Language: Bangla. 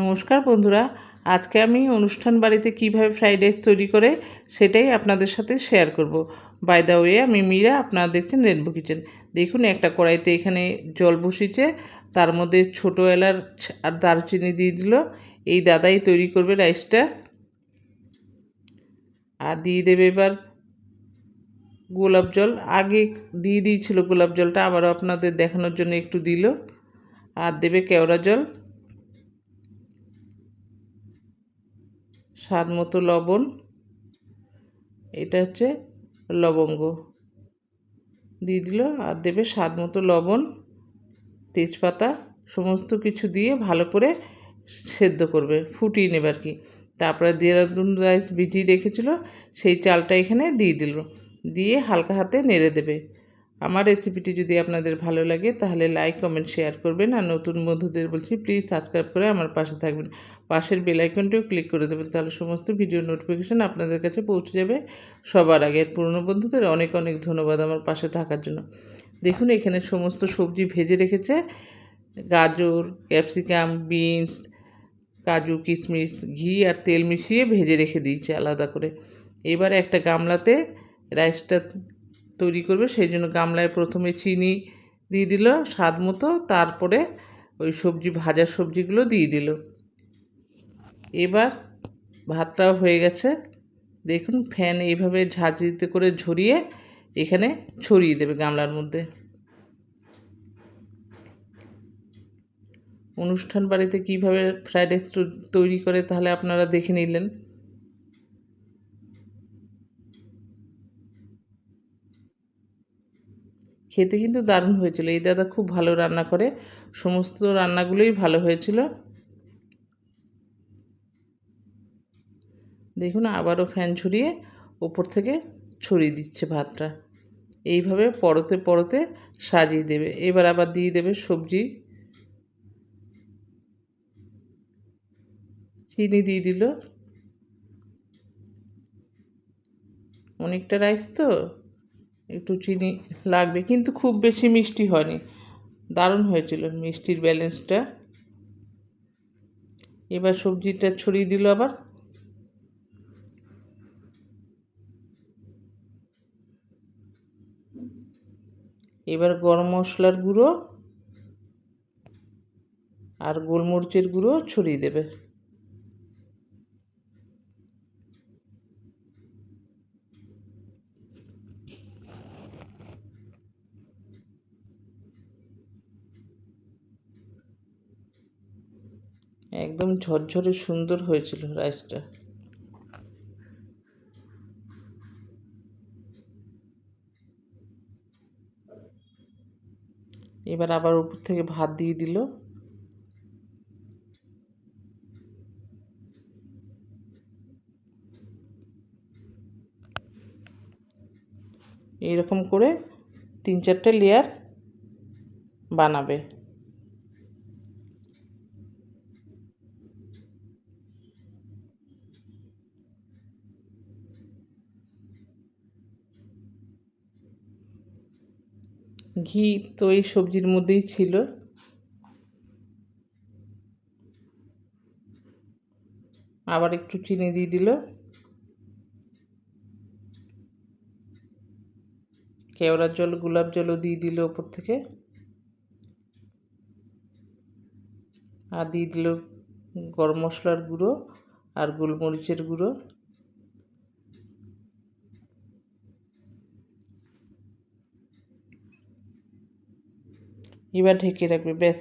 নমস্কার বন্ধুরা, আজকে আমি অনুষ্ঠান বাড়িতে কীভাবে ফ্রাইড রাইস তৈরি করে সেটাই আপনাদের সাথে শেয়ার করব। বাই দ্য ওয়ে আমি মীরা, আপনারা দেখছেন রেনবো কিচেন দেখুন, একটা কড়াইতে এখানে জল বসিয়েছে, তার মধ্যে ছোটো এলার আর দারচিনি দিয়ে দিল। এই দাদাই তৈরি করবে রাইসটা। আর দিয়ে দেবে এবার গোলাপ জল। আগে দিয়ে দিয়েছিল গোলাপ জলটা, আবারও আপনাদের দেখানোর জন্য একটু দিল। আর দেবে কেওড়া জল। স্বাদ মতো লবণ। এটা হচ্ছে লবঙ্গ। দিয়ে দিল আর দেবে স্বাদ মতো লবণ, তেজপাতা, সমস্ত কিছু দিয়ে ভালো করে সেদ্ধ করবে, ফুটিয়ে নেবে আর কি। তারপরে দেরাদুন রাইস ভিজিয়ে রেখেছিল, সেই চালটা এখানে দিয়ে দিল। দিয়ে হালকা হাতে নেড়ে দেবে। আমার রেসিপিটি যদি আপনাদের ভালো লাগে, তাহলে লাইক, কমেন্ট, শেয়ার করবেন। আর নতুন বন্ধুদের বলছি, প্লিজ সাবস্ক্রাইব করে আমার পাশে থাকবেন। পাশের বেল আইকনটিও ক্লিক করে দেবেন, তাহলে সমস্ত ভিডিও নোটিফিকেশান আপনাদের কাছে পৌঁছে যাবে সবার আগে। পুরনো বন্ধুদের অনেক অনেক ধন্যবাদ আমার পাশে থাকার জন্য। দেখুন, এখানে সমস্ত সবজি ভেজে রেখেছে। গাজর ক্যাপসিকাম বিনস কাজু, কিশমিশ, ঘি আর তেল মিশিয়ে ভেজে রেখে দিয়েছে আলাদা করে। এবার একটা গামলাতে রাইসটা তৈরি করবে, সেই জন্য গামলায় প্রথমে চিনি দিয়ে দিল, স্বাদ মতো, তারপরে ওই সবজি, ভাজা সবজিগুলো দিয়ে দিল। এবার ভাতটাও হয়ে গেছে। দেখুন, ফ্যান এইভাবে ঝাঁঝিতে করে ঝরিয়ে এখানে ছড়িয়ে দেবে গামলার মধ্যে। অনুষ্ঠান বাড়িতে কীভাবে ফ্রাইড রাইস তৈরি করে তাহলে আপনারা দেখে নিলেন। খেতে কিন্তু দারুণ হয়েছিল। এই দাদা খুব ভালো রান্না করে। সমস্ত রান্নাগুলোই ভালো হয়েছিল। দেখুন আবারও ফ্যান ছড়িয়ে ওপর থেকে ছড়িয়ে দিচ্ছে ভাতটা। এইভাবে পরতে পরতে সাজিয়ে দেবে। এবার আবার দিয়ে দেবে সবজি। চিনি দিয়ে দিল। অনেকটা রাইস তো? একটু চিনি লাগবে। কিন্তু খুব বেশি মিষ্টি হয়নি। দারুণ হয়েছিল মিষ্টির ব্যালেন্সটা এবার সবজিটা ছড়িয়ে দিল আবার। এবার গরম মশলার গুঁড়ো আর গোলমরিচের গুঁড়ো ছড়িয়ে দেবে। একদম ঝরঝরে সুন্দর হয়েছিল রাইসটা। এবার আবার উপর থেকে ভাত দিয়ে দিল। এইরকম করে তিন চারটে লেয়ার বানাবে। ঘি তো এই সবজির মধ্যেই ছিল। আবার একটু চিনি দিয়ে দিল। কেওড়ার জল, গোলাপ জলও দিয়ে দিল ওপর থেকে। আর দিয়ে দিল গরম মশলার গুঁড়ো আর গোলমরিচের গুঁড়ো। এবার ঢেকে রাখবে ব্যাস।